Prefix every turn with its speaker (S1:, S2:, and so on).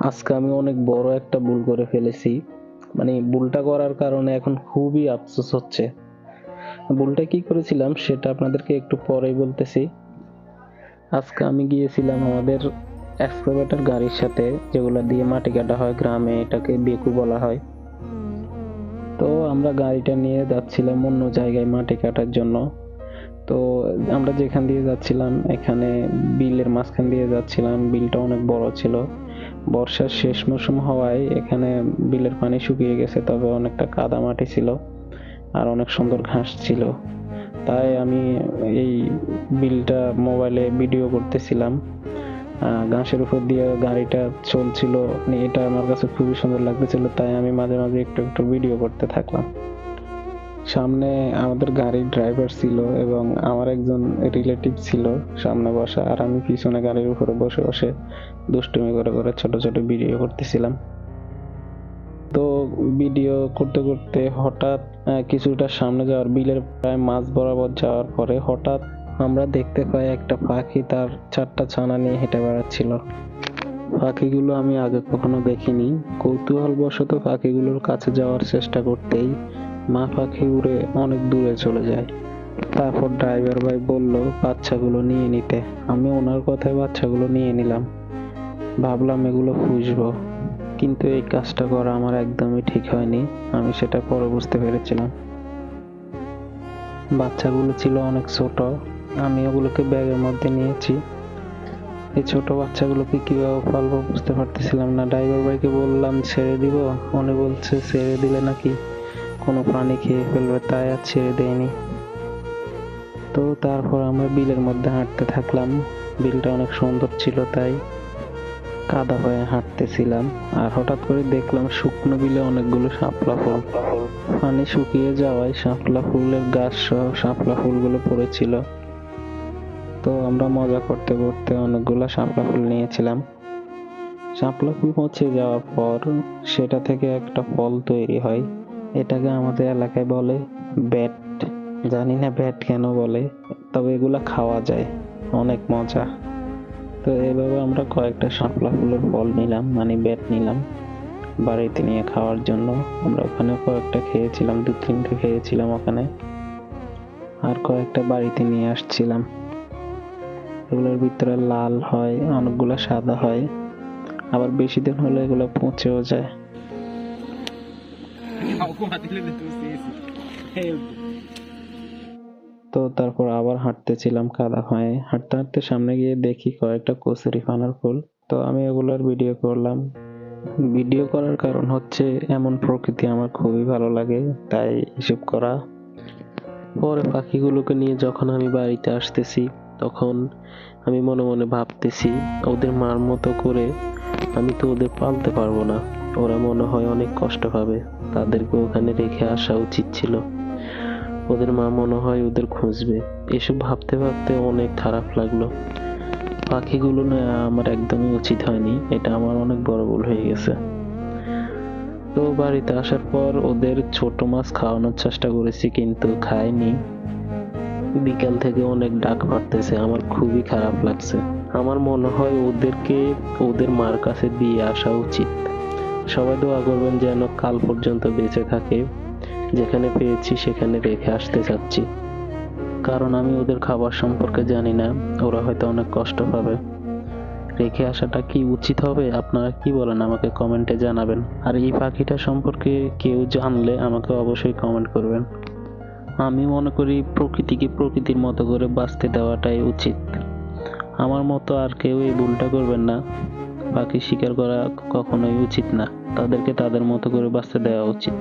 S1: আজকে আমি অনেক বড় একটা ভুল করে ফেলেছি। মানে ভুলটা করার কারণে এখন খুবই আফসোস হচ্ছে। ভুলটা কি করেছিলাম সেটা আপনাদেরকে একটু পরেই বলতেছি। আজকে আমি গিয়েছিলাম আমাদের এক্সকাভেটর গাড়ির সাথে, যেগুলো দিয়ে মাটি কাটা হয় গ্রামে, এটাকে বেকু বলা হয়। তো আমরা গাড়িটা নিয়ে যাচ্ছিলাম অন্য জায়গায় মাটি কাটার জন্য। তো আমরা যেখান দিয়ে যাচ্ছিলাম, এখানে বিলের মাঝখান দিয়ে যাচ্ছিলাম, বিলটা অনেক বড় ছিল। বর্ষার শেষ মৌসুম হওয়ায় এখানে বিলের পানি শুকিয়ে গেছে, তবে অনেকটা কাদা মাটি ছিল আর অনেক সুন্দর ঘাস ছিল। তাই আমি এই বিলটা মোবাইলে ভিডিও করতেছিলাম। ঘাসের উপর দিয়ে গাড়িটা চলছিল, এটা আমার কাছে খুবই সুন্দর লাগতেছিল, তাই আমি মাঝে মাঝে একটু একটু ভিডিও করতে থাকলাম। সামনে আমাদের গাড়ির ড্রাইভার ছিল এবং আমার একজন রিলেটিভ ছিল সামনে বসা, আর আমি পিছনে গাড়ির উপরে বসে বসে দুষ্টুমি করে করে ছোট ছোট ভিডিও করতেছিলাম। তো ভিডিও করতে করতে হঠাৎ কিছুটা সামনে যাওয়ার, বিলের প্রায় মাঝ বরাবর যাওয়ার পরে হঠাৎ আমরা দেখতে পাই একটা পাখি তার চারটা ছানা নিয়ে হেঁটে বেড়াচ্ছিল। পাখিগুলো আমি আগে কখনো দেখিনি। কৌতূহলবশত পাখিগুলোর কাছে যাওয়ার চেষ্টা করতেই মা পাখি উড়ে অনেক দূরে চলে যায়। তারপর ড্রাইভার ভাই বলল, বাচ্চাগুলো নিয়ে নিতে। আমি ওনার কথায় বাচ্চাগুলো নিয়ে নিলাম। ভাবলাম এগুলো পুষবো। কিন্তু এই কাজটা করা আমার একদমই ঠিক হয়নি। আমি সেটা পরে বুঝতে পেরেছিলাম। বাচ্চাগুলো ছিল অনেক ছোট। আমি ওগুলোকে ব্যাগের মধ্যে নিয়েছি। এই ছোট বাচ্চাগুলোকে কীভাবে পালবো বুঝতে পারতেছিলাম না। ড্রাইভার ভাইকে বললাম, ছেড়ে দিব? উনি বলছে, ছেড়ে দিলে নাকি কোনো প্রাণী খেয়ে ফেলবে, তাই আর ছেড়ে দেয়নি। তো তারপর আমরা বিলের মধ্যে হাঁটতে থাকলাম। বিলটা অনেক সুন্দর ছিল, তাই কাদা হয়ে হাঁটতেছিলাম। আর হঠাৎ করে দেখলাম শুকনো বিলে অনেকগুলো শাপলা ফুল। পানি শুকিয়ে যাওয়ায় শাপলা ফুলের গাছ সহ শাপলা ফুলগুলো পড়েছিল। তো আমরা মজা করতে করতে অনেকগুলো শাপলা ফুল নিয়েছিলাম। শাপলা ফুল পচে যাওয়ার পর সেটা থেকে একটা ফল তৈরি হয়। এটাকে আমাদের এলাকায় বলে ব্যাট। জানি না ব্যাট কেন বলে, তবে এগুলা খাওয়া যায়। অনেক মজা। তো এভাবে আমরা কয়েকটা শাপলা ফুলের ফল নিলাম মানে ব্যাট নিলাম বাড়িতে নিয়ে খাওয়ার জন্য। আমরা ওখানে কয়েকটা খেয়েছিলাম, দু তিনটে খেয়েছিলাম ওখানে। আর কয়েকটা বাড়িতে নিয়ে আসছিলাম। এগুলোর ভিতরে লাল হয়, অনেকগুলো সাদা হয়। আবার বেশি দিন হলে এগুলো পচেও যায়। তো তারপর আবার হাঁটতেছিলাম কাদা হয়ে। হাঁটতে হাঁটতে সামনে গিয়ে দেখি কয়েকটা কচুরি ফানার ফুল। তো আমি এগুলোর ভিডিও করলাম। ভিডিও করার কারণ হচ্ছে এমন প্রকৃতি আমার খুবই ভালো লাগে, তাই এসব করা। পরে পাখিগুলোকে নিয়ে যখন আমি বাড়িতে আসতেছি, তখন আমি মনে মনে ভাবতেছি, ওদের মার মতো করে আমি তো ওদের পালতে পারব না। ওরা মনে হয় অনেক কষ্ট পাবে। তাদেরকে ওখানে রেখে আসা উচিত ছিল। ওদের মা মনে হয় ওদের খুঁজবে। এসব ভাবতে ভাবতে অনেক খারাপ লাগল। পাখিগুলো না আমার একদমই উচিত হয়নি। এটা আমার অনেক বড় ভুল হয়ে গেছে। তো বাড়িতে আসার পর ওদের ছোট মাছ খাওয়ানোর চেষ্টা করেছি, কিন্তু খায়নি বিকাল থেকে অনেক ডাক পাড়তেছে আমার খুবই খারাপ লাগছে। আমার মনে হয় ওদেরকে ওদের মার কাছে দিয়ে আসা উচিত। সবাই দোয়া করবেন যেন কাল পর্যন্ত বেঁচে থাকে। যেখানে পেয়েছি সেখানে রেখে আসতে চাচ্ছি। কারণ আমি ওদের খাবার সম্পর্কে জানি না, ওরা হয়তো অনেক কষ্ট পাবে। রেখে আসাটা কি উচিত হবে? আপনারা কি বলেন? আমাকে কমেন্টে জানাবেন। আর এই পাখিটা সম্পর্কে কেউ জানলে আমাকে অবশ্যই কমেন্ট করবেন। আমি মনে করি প্রকৃতিকে প্রকৃতির মতো করে বাঁচতে দেওয়াটাই উচিত। আমার মতো আর কেউ এই ভুলটা করবেন না। পাখি শিকার করা কখনোই উচিত না। তাদেরকে তাদের মতো করে বাঁচতে দেওয়া উচিত।